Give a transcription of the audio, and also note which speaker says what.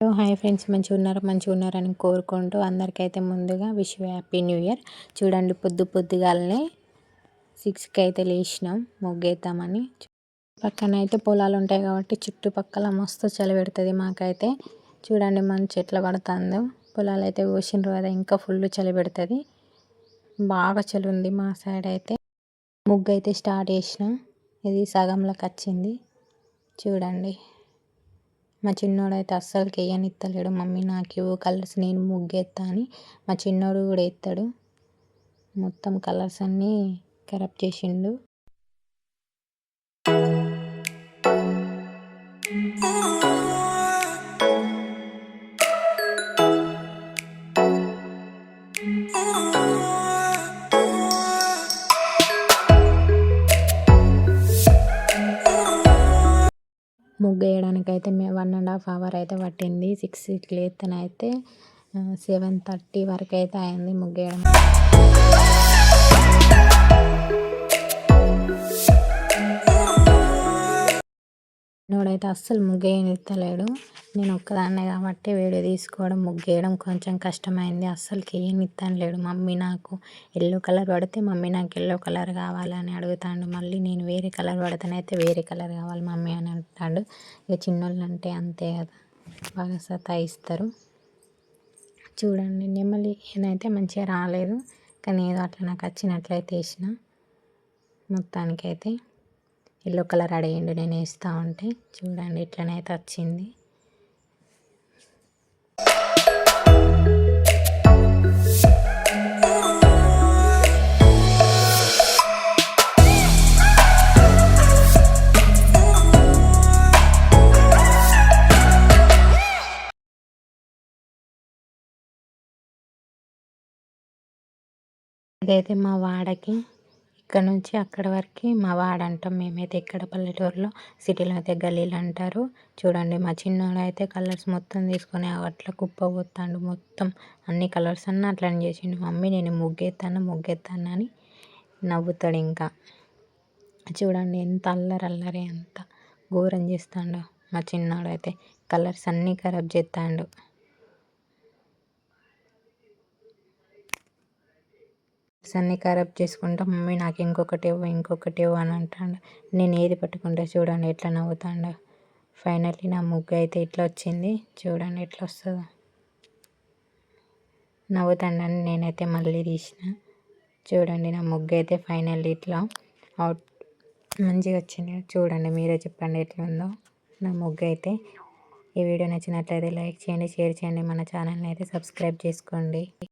Speaker 1: Hello hi friends మంచిగా ఉన్నారు? మంచిగా ఉన్నారని కోరుకుంటూ అందరికైతే ముందుగా విష్ హ్యాపీ న్యూ ఇయర్. చూడండి పొద్దు పొద్దుగాలనే సిక్స్కి అయితే లేచినాం ముగ్గేద్దామని. పక్కన అయితే పొలాలు ఉంటాయి కాబట్టి చుట్టుపక్కల మస్తు చలి పెడుతుంది మాకైతే. చూడండి మన చెట్ల పడుతుందో. పొలాలు అయితే కోసిండ్రు కదా ఇంకా ఫుల్ చలి పెడుతుంది. బాగా చలి ఉంది మా సైడ్ అయితే ముగ్గు అయితే స్టార్ట్ చేసిన. ఇది సగంలోకి వచ్చింది. చూడండి. మా చిన్నోడైతే అస్సలు వేయనిత్తలేడు మమ్మీ నాకు ఇవ్వు కలర్స్ నేను ముగ్గేస్తా అని మా చిన్నోడు కూడా ఎత్తాడు మొత్తం కలర్స్ అన్నీ ఖరాబ్ చేసిండు. Mm-hmm. ముగ్గు వేయడానికి అయితే మేము వన్ అండ్ హాఫ్ అవర్ అయితే పట్టింది. సిక్స్ సిక్స్కి అయితే సెవెన్ థర్టీ వరకు అయితే అయింది ముగ్గు వేయడం నోడైతే అస్సలు ముగ్గేయనిస్తలేడు నేను ఒక్కదాన్నే కాబట్టి వీడియో తీసుకోవడం ముగ్గేయడం కొంచెం కష్టమైంది. అస్సలకి లేడు. మమ్మీ నాకు ఎల్లో కలర్ పడితే మమ్మీ నాకు ఎల్లో కలర్ కావాలని అడుగుతాడు. మళ్ళీ నేను వేరే కలర్ పడితేనైతే వేరే కలర్ కావాలి మమ్మీ అని అంటాడు. ఇక చిన్నోళ్ళు అంటే అంతే కదా. బాగా సతాయిస్తారు. చూడండి నెమలి ఏదైతే మంచిగా రాలేదు. కానీ ఏదో అట్లా నాకు వచ్చినట్లయితే వేసిన. మొత్తానికైతే ఎల్లో కలర్ అడిగిండు నేను వేస్తూ ఉంటే. చూడండి ఇట్లనైతే వచ్చింది. ఇదైతే మా వాడకి ఇక్కడ నుంచి అక్కడ వరకు మా వాడ అంటాం మేమైతే ఇక్కడ పల్లెటూరులో సిటీలో అయితే గల్లీలు అంటారు. చూడండి మా చిన్నోడు అయితే కలర్స్ మొత్తం తీసుకొని అట్లా కుప్ప పోతాడు మొత్తం. అన్ని కలర్స్ అన్న అట్లనే చేసిండు. మమ్మీ నేను ముగ్గెత్తాను ముగ్గెత్తాను అని నవ్వుతాడు ఇంకా. చూడండి ఎంత అల్లరి అల్లరి అంత ఘోరం చేస్తాడు మా చిన్నోడు అయితే కలర్స్ అన్నీ ఖరాబ్ చేస్తాడు. అన్నీ ఖరాబ్ చేసుకుంటా మమ్మీ నాకు ఇంకొకటి ఇవ్వు ఇంకొకటి ఇవ్వు అని అంటాడు. నేను ఏది పట్టుకుంటా చూడండి ఎట్లా నవ్వుతాడు. ఫైనల్లీ నా ముగ్గు అయితే ఇట్లా వచ్చింది. చూడండి ఎట్లా వస్తుందో. నవ్వుతాడని నేనైతే మళ్ళీ తీసిన. చూడండి నా ముగ్గు అయితే ఫైనల్లీ ఇట్లా అవుట్ మంచిగా వచ్చింది. చూడండి మీరే చెప్పండి ఎట్లా ఉందో. నా ముగ్గు అయితే. ఈ వీడియో నచ్చినట్లయితే లైక్ చేయండి షేర్ చేయండి. మన ఛానల్ని అయితే సబ్స్క్రైబ్ చేసుకోండి.